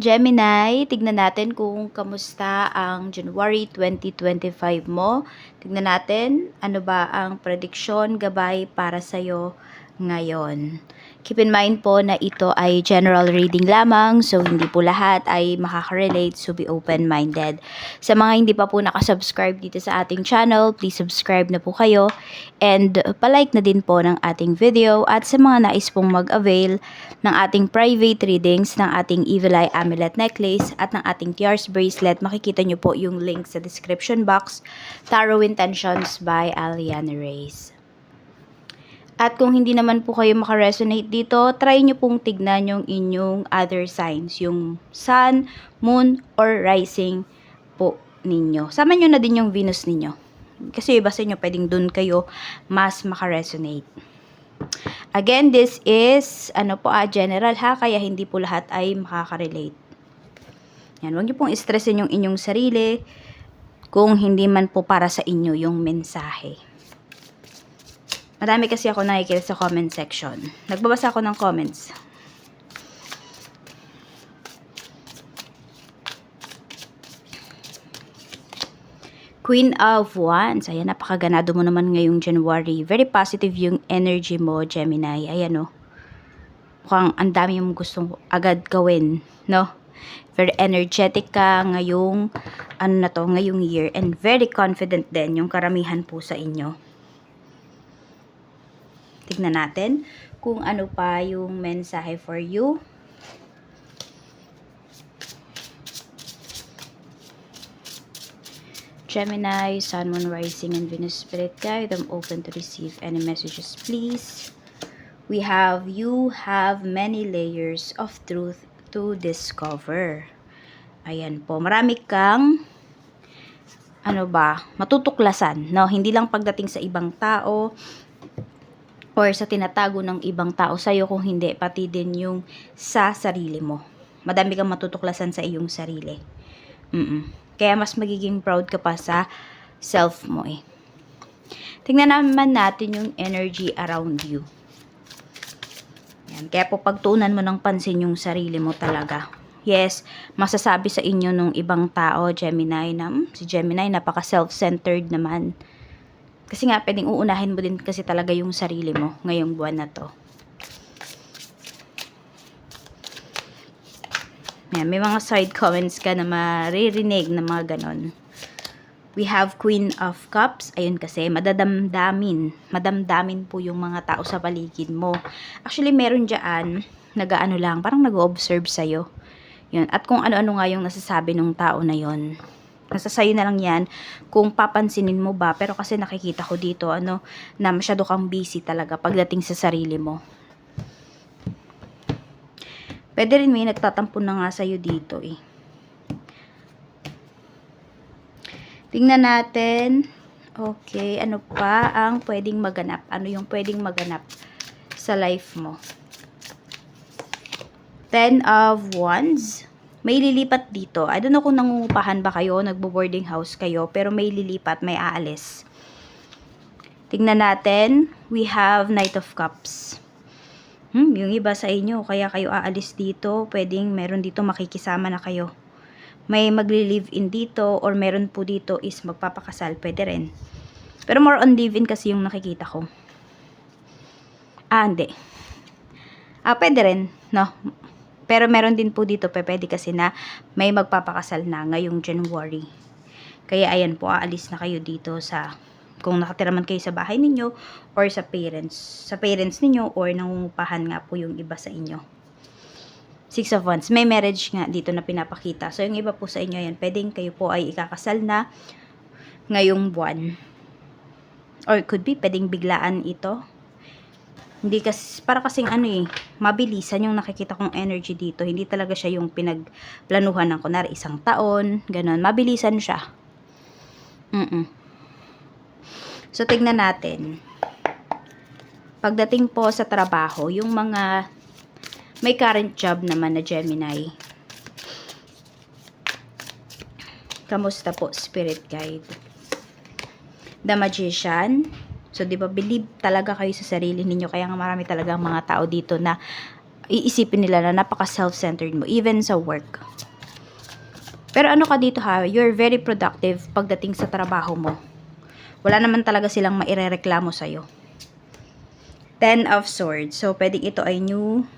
Gemini, tignan natin kung kamusta ang January 2025 mo. Tignan natin ano ba ang prediksyon gabay para sa'yo ngayon. Keep in mind po na ito ay general reading lamang, so hindi po lahat ay makaka-relate, so be open-minded. Sa mga hindi pa po nakasubscribe dito sa ating channel, please subscribe na po kayo and palike na din po ng ating video at sa mga nais pong mag-avail ng ating private readings ng ating Evil Eye Amulet Necklace at ng ating Tears Bracelet, makikita nyo po yung link sa description box, Tarot Intentions by Aliana Reyes. At kung hindi naman po kayo makaresonate dito, try nyo pong tignan yung inyong other signs, yung sun, moon, or rising po ninyo. Sama nyo na din yung Venus ninyo. Kasi iba sa inyo, pwedeng dun kayo mas makaresonate. Again, this is, ano po ah, general ha, kaya hindi po lahat ay makaka-relate. Yan, huwag nyo pong stressin yung inyong sarili kung hindi man po para sa inyo yung mensahe. Madami kasi ako nakikita sa comment section. Nagbabasa ako ng comments. Queen of Wands. Ayan, napakaganado mo naman ngayong January. Very positive yung energy mo, Gemini. Ayan, oh. Mukhang ang dami yung gustong agad gawin, no? Very energetic ka ngayong, ano na to, ngayong year. And very confident din yung karamihan po sa inyo. Tignan natin kung ano pa yung mensahe for you. Gemini, Sun, Moon, Rising, and Venus Spirit Guide. I'm open to receive any messages, please. We have, you have many layers of truth to discover. Ayan po. Marami kang, ano ba, matutuklasan. No? Hindi lang pagdating sa ibang tao, or sa tinatago ng ibang tao sa'yo kung hindi, pati din yung sa sarili mo. Madami kang matutuklasan sa iyong sarili. Mm Kaya mas magiging proud ka pa sa self mo eh. Tingnan naman natin yung energy around you. Yan. Kaya po pagtuunan mo ng pansin yung sarili mo talaga. Yes, masasabi sa inyo nung ibang tao, Gemini, na "Hmm, si Gemini napaka self-centered naman. Kasi nga, pwedeng uunahin mo din kasi talaga yung sarili mo ngayong buwan na to. Yan, may mga side comments ka na maririnig na mga ganon. We have Queen of Cups. Ayun kasi, madadamdamin. Madamdamin po yung mga tao sa paligid mo. Actually, meron dyan, nagaano lang, parang nag-observe sa'yo. Yun. At kung ano-ano nga yung nasasabi ng tao na yon nasa sayo na lang yan kung papansinin mo ba pero kasi nakikita ko dito ano na masyado kang busy talaga pagdating sa sarili mo. Pwede rin may nagtatampo na nga sa'yo dito eh. Tingnan natin. Okay ano pa ang pwedeng maganap? Ano yung pwedeng maganap sa life mo? Ten of wands may lilipat dito. I don't know kung nangungupahan ba kayo, nagbo-boarding house kayo, pero may lilipat, may aalis. Tingnan natin, we have Knight of Cups. Hmm, yung iba sa inyo, kaya kayo aalis dito, pwedeng meron dito makikisama na kayo. May magli-live in dito, or meron po dito is magpapakasal, pwede rin. Pero more on live-in kasi yung nakikita ko. Ah, hindi. Ah, pwede rin, no? Pero meron din po dito, pwede kasi na may magpapakasal na ngayong January. Kaya ayan po, aalis na kayo dito sa kung nakatira man kayo sa bahay ninyo or sa parents, sa parents ninyo or nangungupahan nga po yung iba sa inyo. Six of Wands. May marriage nga dito na pinapakita. So, yung iba po sa inyo yan, pwedeng kayo po ay ikakasal na ngayong buwan. Or it could be, pwedeng biglaan ito hindi kasi, para kasing ano eh, mabilisan yung nakikita kong energy dito. Hindi talaga siya yung pinagplanuhan ng kunwari isang taon, ganun. Mabilisan siya. Mm, -mm. So, tignan natin. Pagdating po sa trabaho, yung mga may current job naman na Gemini. Kamusta po, Spirit Guide? The Magician. So, di ba, believe talaga kayo sa sarili ninyo. Kaya nga marami talagang mga tao dito na iisipin nila na napaka self-centered mo, even sa work. Pero ano ka dito ha, you're very productive pagdating sa trabaho mo. Wala naman talaga silang mairereklamo sa'yo. Ten of Swords. So, pwedeng ito ay new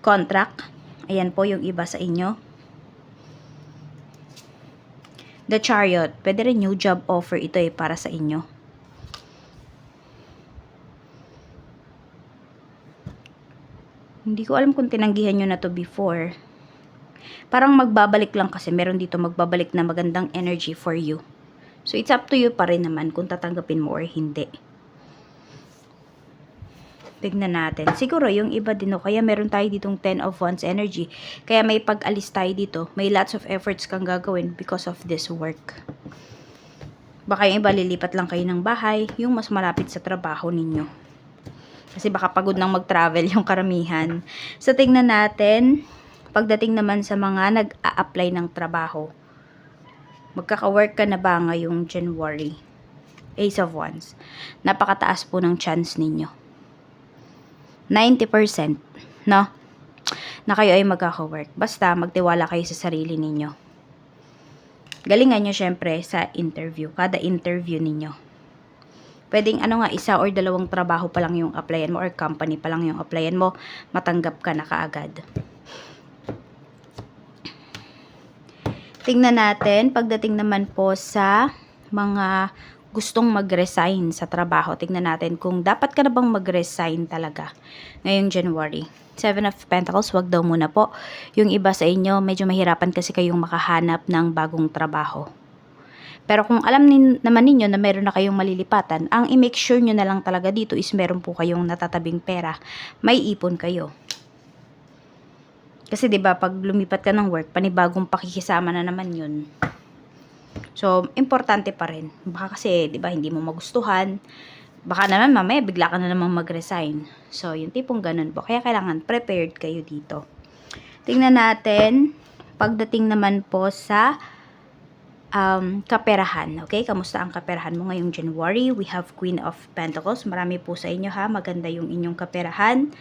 contract. Ayan po yung iba sa inyo. The Chariot. Pwede rin new job offer ito eh para sa inyo. Hindi ko alam kung tinanggihan nyo na to before. Parang magbabalik lang kasi meron dito magbabalik na magandang energy for you. So, it's up to you pa rin naman kung tatanggapin mo or hindi. Tignan natin. Siguro yung iba din o kaya meron tayo ditong 10 of Wands energy. Kaya may pag-alis tayo dito. May lots of efforts kang gagawin because of this work. Baka yung iba lilipat lang kayo ng bahay, yung mas malapit sa trabaho ninyo. Kasi baka pagod nang mag-travel yung karamihan. So tingnan natin, pagdating naman sa mga nag-a-apply ng trabaho. Magkaka-work ka na ba ngayong January? Ace of Wands. Napakataas po ng chance ninyo. 90%, no? Na kayo ay magkaka-work. Basta magtiwala kayo sa sarili ninyo. Galingan nyo syempre sa interview. Kada interview ninyo. Pwedeng ano nga, isa or dalawang trabaho pa lang yung applyan mo or company pa lang yung applyan mo, matanggap ka na kaagad. Tingnan natin, pagdating naman po sa mga gustong mag-resign sa trabaho. Tingnan natin kung dapat ka na bang mag-resign talaga ngayong January. Seven of Pentacles, wag daw muna po. Yung iba sa inyo, medyo mahirapan kasi kayong makahanap ng bagong trabaho. Pero kung alam nin, naman ninyo na meron na kayong malilipatan, ang i-make sure nyo na lang talaga dito is meron po kayong natatabing pera. May ipon kayo. Kasi 'di ba pag lumipat ka ng work, panibagong pakikisama na naman 'yun. So, importante pa rin. Baka kasi 'di ba hindi mo magustuhan. Baka naman mamaya bigla ka na namang mag-resign. So, yung tipong ganun po. Kaya kailangan prepared kayo dito. Tingnan natin pagdating naman po sa um, kaperahan. Okay? Kamusta ang kaperahan mo ngayong January? We have Queen of Pentacles. Marami po sa inyo ha. Maganda yung inyong kaperahan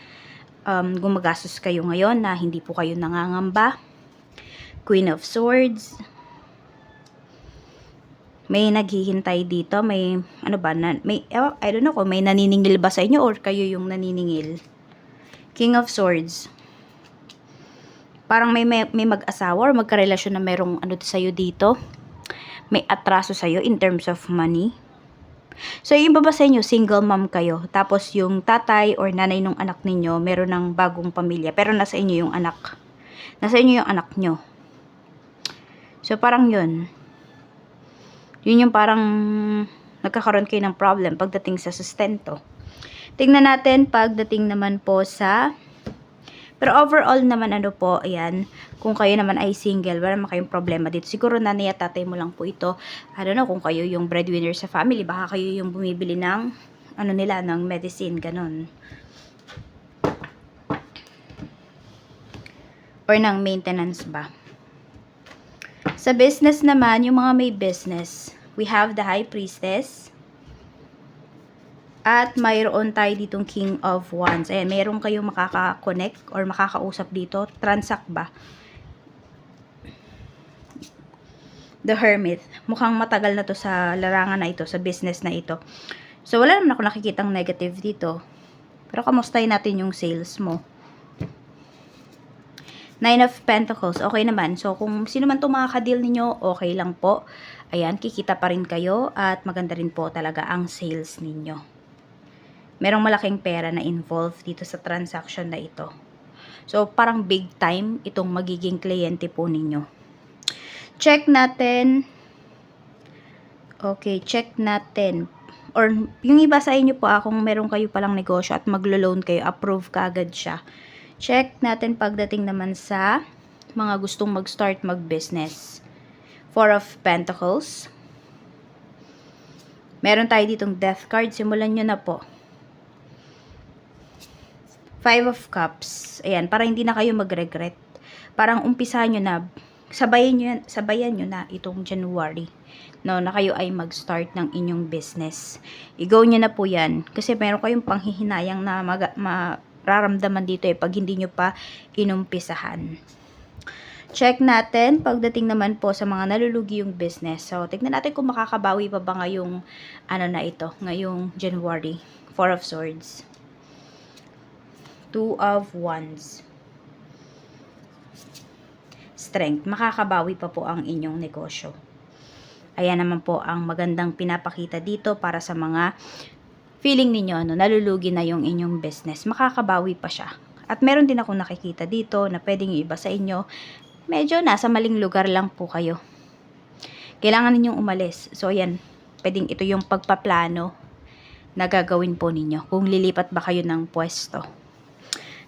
um, gumagastos kayo ngayon na hindi po kayo nangangamba. Queen of Swords. May naghihintay dito, may ano ba, na, may, ewan, I don't know kung may naniningil ba sa inyo or kayo yung naniningil. King of Swords. Parang may, may, may mag-asawa or magkarelasyon na merong ano sa'yo dito. May atraso sa'yo in terms of money. So, yung iba ba sa inyo, single mom kayo. Tapos, yung tatay or nanay ng anak ninyo, meron ng bagong pamilya. Pero nasa inyo yung anak. Nasa inyo yung anak nyo. So, parang yun. Yun yung parang nagkakaroon kayo ng problem pagdating sa sustento. Tingnan natin pagdating naman po sa pero overall naman ano po, ayan, kung kayo naman ay single, wala naman kayong problema dito. Siguro nanay at tatay mo lang po ito. I don't know kung kayo yung breadwinner sa family, baka kayo yung bumibili ng ano nila, ng medicine, ganun. Or ng maintenance ba. Sa business naman, yung mga may business, we have the High Priestess. At mayroon tayo ditong King of Wands. Ayan, mayroon kayong makaka-connect or makakausap dito. Transact ba? The Hermit. Mukhang matagal na to sa larangan na ito, sa business na ito. So, wala naman ako nakikitang negative dito. Pero kamustahin natin yung sales mo. Nine of Pentacles, okay naman. So, kung sino man itong mga ka-deal ninyo, okay lang po. Ayan, kikita pa rin kayo at maganda rin po talaga ang sales ninyo merong malaking pera na involved dito sa transaction na ito. So, parang big time itong magiging kliyente po ninyo. Check natin. Okay, check natin. Or, yung iba sa inyo po, ah, kung meron kayo palang negosyo at maglo-loan kayo, approve ka agad siya. Check natin pagdating naman sa mga gustong mag-start mag-business. Four of Pentacles. Meron tayo ditong death card. Simulan nyo na po. Five of Cups. Ayan, para hindi na kayo mag-regret. Parang umpisahan nyo na, sabayan nyo, sabayan nyo na itong January. No, na kayo ay mag-start ng inyong business. I-go nyo na po yan. Kasi meron kayong panghihinayang na mag, ma, mararamdaman dito eh pag hindi nyo pa inumpisahan. Check natin pagdating naman po sa mga nalulugi yung business. So, tignan natin kung makakabawi pa ba ngayong ano na ito, ngayong January. Four of Swords. Two of Wands. Strength. Makakabawi pa po ang inyong negosyo. Ayan naman po ang magandang pinapakita dito para sa mga feeling ninyo, ano, nalulugi na yung inyong business. Makakabawi pa siya. At meron din ako nakikita dito na pwedeng iba sa inyo, medyo nasa maling lugar lang po kayo. Kailangan ninyong umalis. So, ayan, pwedeng ito yung pagpaplano na gagawin po ninyo kung lilipat ba kayo ng pwesto.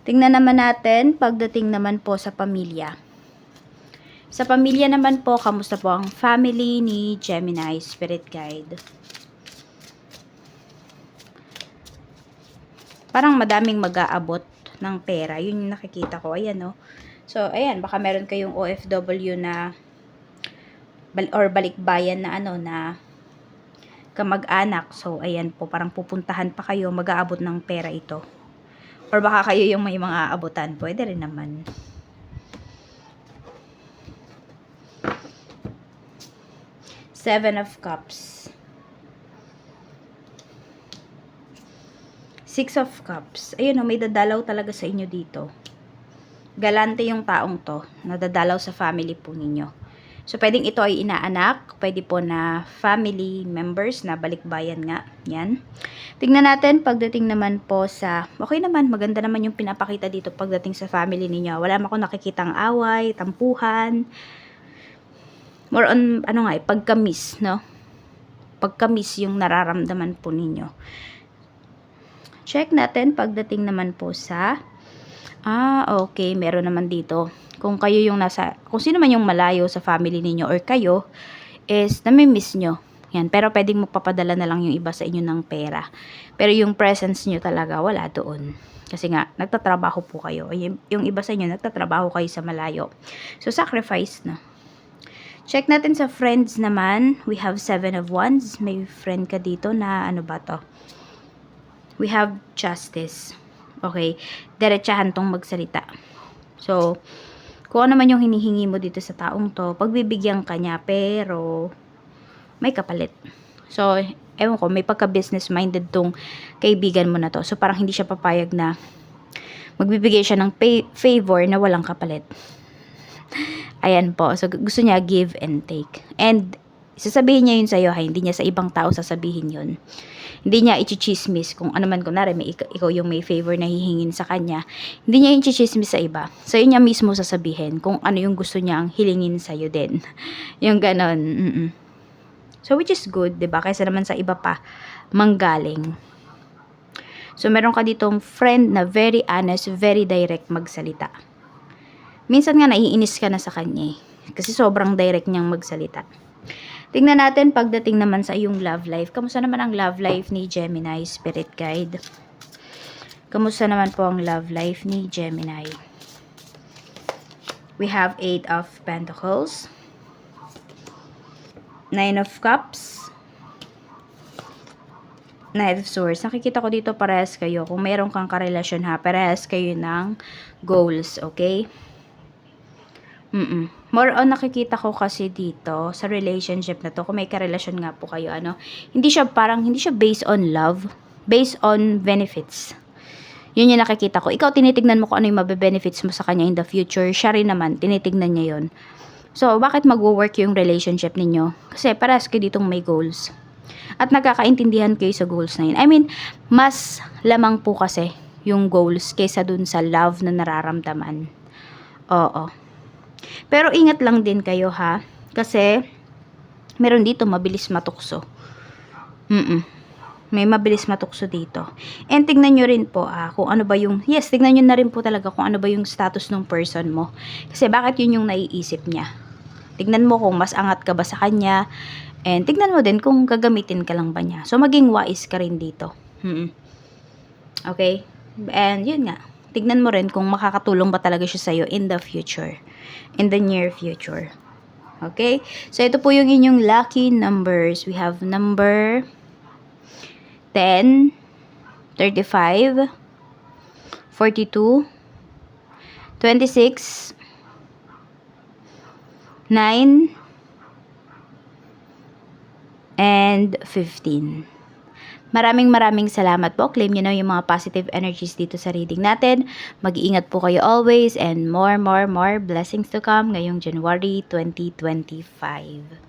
Tingnan naman natin pagdating naman po sa pamilya. Sa pamilya naman po, kamusta po ang family ni Gemini Spirit Guide? Parang madaming mag-aabot ng pera. Yun yung nakikita ko. Ayan, no? So, ayan, baka meron kayong OFW na or balikbayan na ano na kamag-anak. So, ayan po, parang pupuntahan pa kayo, mag-aabot ng pera ito. Or baka kayo yung may mga aabutan. Pwede rin naman. Seven of Cups. Six of Cups. Ayun o, may dadalaw talaga sa inyo dito. Galante yung taong to. Nadadalaw sa family po ninyo. So, pwedeng ito ay inaanak. Pwede po na family members na balikbayan nga. Yan. Tingnan natin pagdating naman po sa... Okay naman, maganda naman yung pinapakita dito pagdating sa family ninyo. Wala akong nakikitang away, tampuhan. More on, ano nga eh, pagkamis, no? Pagkamis yung nararamdaman po ninyo. Check natin pagdating naman po sa... Ah, okay. Meron naman dito. Kung kayo yung nasa... Kung sino man yung malayo sa family ninyo or kayo, is namimiss nyo. Yan. Pero pwedeng magpapadala na lang yung iba sa inyo ng pera. Pero yung presence nyo talaga, wala doon. Kasi nga, nagtatrabaho po kayo. Yung, iba sa inyo, nagtatrabaho kayo sa malayo. So, sacrifice na. Check natin sa friends naman. We have seven of wands. May friend ka dito na ano ba to? We have justice. Okay. Diretsahan tong magsalita. So, kung ano man yung hinihingi mo dito sa taong to, pagbibigyan ka niya, pero may kapalit. So, ewan ko, may pagka-business minded tong kaibigan mo na to. So, parang hindi siya papayag na magbibigay siya ng pay- favor na walang kapalit. Ayan po. So, gusto niya give and take. And, sasabihin niya yun sa'yo, ha? Hindi niya sa ibang tao sasabihin yun. Hindi niya i-chismis kung ano man, kunwari, may, ikaw, yung may favor na hihingin sa kanya. Hindi niya i-chismis sa iba. Sa'yo niya mismo sasabihin kung ano yung gusto niyang hilingin sa'yo din. yung ganon. Mm-mm. So, which is good, 'di ba Kaysa naman sa iba pa, manggaling. So, meron ka ditong friend na very honest, very direct magsalita. Minsan nga naiinis ka na sa kanya eh. Kasi sobrang direct niyang magsalita. Tingnan natin pagdating naman sa iyong love life. Kamusta naman ang love life ni Gemini Spirit Guide? Kamusta naman po ang love life ni Gemini? We have Eight of Pentacles. Nine of Cups. Knight of Swords. Nakikita ko dito parehas kayo. Kung meron kang karelasyon ha, parehas kayo ng goals, okay? Mm More on nakikita ko kasi dito sa relationship na to, kung may karelasyon nga po kayo, ano, hindi siya parang, hindi siya based on love, based on benefits. Yun yung nakikita ko. Ikaw, tinitignan mo kung ano yung mabe-benefits mo sa kanya in the future. Siya rin naman, tinitignan niya yun. So, bakit mag-work yung relationship ninyo? Kasi parehas kayo ditong may goals. At nagkakaintindihan kayo sa goals na yun. I mean, mas lamang po kasi yung goals kaysa dun sa love na nararamdaman. Oo. Pero ingat lang din kayo ha. Kasi, meron dito mabilis matukso. Mm May mabilis matukso dito. And tignan nyo rin po ah, kung ano ba yung, yes, tignan nyo na rin po talaga kung ano ba yung status ng person mo. Kasi bakit yun yung naiisip niya. Tignan mo kung mas angat ka ba sa kanya. And tignan mo din kung gagamitin ka lang ba niya. So, maging wise ka rin dito. Mm Okay? And yun nga. Tignan mo rin kung makakatulong ba talaga siya sa'yo in the future. In the near future. Okay? So, ito po yung inyong lucky numbers. We have number 10, 35, 42, 26, 9, and 15. Maraming maraming salamat po. Claim nyo na yung mga positive energies dito sa reading natin. Mag-iingat po kayo always and more, more, more blessings to come ngayong January 2025.